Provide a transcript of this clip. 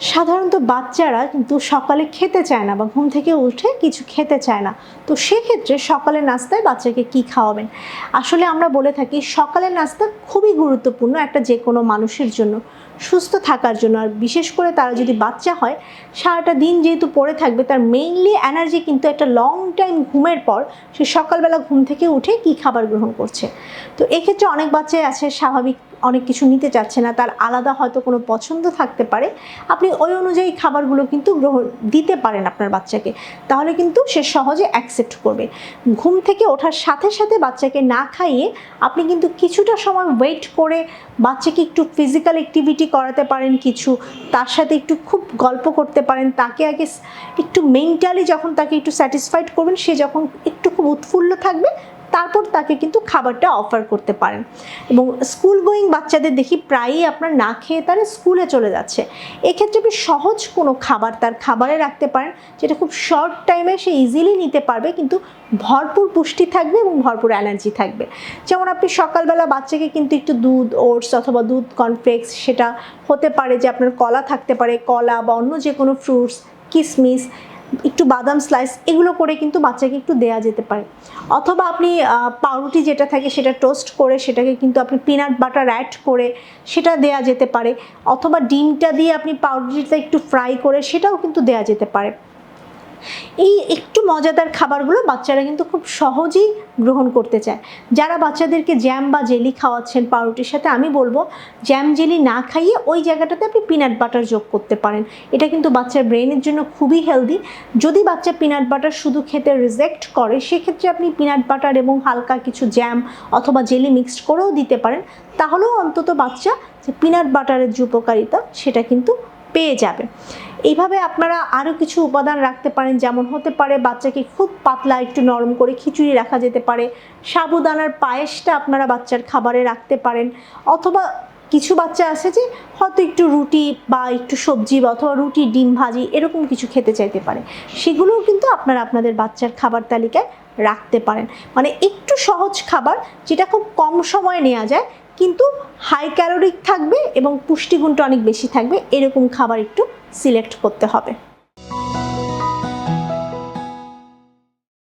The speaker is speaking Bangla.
সাধারণত বাচ্চারা কিন্তু সকালে খেতে চায় না বা ঘুম থেকে উঠে কিছু খেতে চায় না। তো সেক্ষেত্রে সকালের নাস্তায় বাচ্চাকে কি খাওয়াবেন? আসলে আমরা বলে থাকি, সকালের নাস্তা খুবই গুরুত্বপূর্ণ একটা যে কোনো মানুষের জন্য। সুস্থ থাকার জন্য। আর বিশেষ করে তারা যদি বাচ্চা হয়, সারাটা দিন যেহেতু পড়ে থাকবে, তার মেইনলি এনার্জি কিন্তু একটা লং টাইম ঘুমের পর সে সকালবেলা ঘুম থেকে উঠে কি খাবার গ্রহণ করছে। তো এক্ষেত্রে অনেক বাচ্চাই আছে স্বাভাবিক অনেক কিছু নিতে চাচ্ছে না, তার আলাদা হয়তো কোনো পছন্দ থাকতে পারে। আপনি ওই অনুযায়ী খাবারগুলো কিন্তু গ্রহণ দিতে পারেন আপনার বাচ্চাকে। তাহলে কিন্তু সে সহজে অ্যাকসেপ্ট করবে। ঘুম থেকে ওঠার সাথে সাথে বাচ্চাকে না খাইয়ে আপনি কিন্তু কিছুটা সময় ওয়েট করে বাচ্চাকে একটু ফিজিক্যাল অ্যাক্টিভিটি করাতে পারেন, কিছু তার সাথে একটু খুব গল্প করতে পারেন, তাকে আগে একটু মেন্টালি যখন তাকে একটু স্যাটিসফাইড করবেন, সে যখন একটু খুব উৎফুল্ল থাকবে তারপর তাকে কিন্তু খাবারটা অফার করতে পারেন। এবং স্কুল গোয়িং বাচ্চাদের দেখি প্রায়ই আপনার না খেয়ে তারা স্কুলে চলে যাচ্ছে। এক্ষেত্রে আপনি সহজ কোনো খাবার তার খাবারে রাখতে পারেন, যেটা খুব শর্ট টাইমে সে ইজিলি নিতে পারবে, কিন্তু ভরপুর পুষ্টি থাকবে এবং ভরপুর এনার্জি থাকবে। যেমন আপনি সকালবেলা বাচ্চাকে কিন্তু একটু দুধ ওটস অথবা দুধ কর্নফ্লেক্স সেটা হতে পারে যে আপনার কলা থাকতে পারে, কলা বা অন্য যে কোনো ফ্রুটস কিশমিশ একটু বাদাম স্লাইস এগুলো করে কিন্তু বাচ্চাকে একটু দেয়া যেতে পারে। অথবা আপনি পাউরুটি যেটা থাকে সেটা টোস্ট করে সেটাকে কিন্তু আপনি পিনাট বাটার অ্যাড করে সেটা দেয়া যেতে পারে। অথবা ডিমটা দিয়ে আপনি পাউরুটিটা একটু ফ্রাই করে সেটাও কিন্তু দেয়া যেতে পারে। এই একটু মজাদার খাবারগুলো বাচ্চারা কিন্তু খুব সহজেই গ্রহণ করতে চায়। যারা বাচ্চাদেরকে জ্যাম বা জেলি খাওয়াচ্ছেন পাউরুটির সাথে, আমি বলব জ্যাম জেলি না খাইয়ে ওই জায়গাটাতে আপনি পিনাট বাটার যোগ করতে পারেন। এটা কিন্তু বাচ্চার ব্রেনের জন্য খুবই হেলদি যদি বাচ্চা পিনাট বাটার শুধু খেতে রিজেক্ট করে, সেক্ষেত্রে আপনি পিনাট বাটার এবং হালকা কিছু জ্যাম অথবা জেলি মিক্সড করেও দিতে পারেন। তাহলেও অন্তত বাচ্চা যে পিনাট বাটারের যে উপকারিতা, সেটা কিন্তু পেয়ে যাবে। এইভাবে আপনারা আরও কিছু উপাদান রাখতে পারেন, যেমন হতে পারে বাচ্চাকে খুব পাতলা একটু নরম করে খিচুড়ি রাখা যেতে পারে, সাবুদানার পায়েসটা আপনারা বাচ্চার খাবারে রাখতে পারেন, অথবা কিছু বাচ্চা আছে যে হয়তো একটু রুটি বা একটু সবজি বা অথবা রুটি, ডিম, ভাজি এরকম কিছু খেতে চাইতে পারে। সেগুলোও কিন্তু আপনারা আপনাদের বাচ্চার খাবার তালিকায় রাখতে পারেন। মানে একটু সহজ খাবার যেটা খুব কম সময়ে নেওয়া যায়, কিন্তু হাই ক্যালোরিক থাকবে এবং পুষ্টিগুণটা অনেক বেশি থাকবে, এরকম খাবার একটু সিলেক্ট করতে হবে।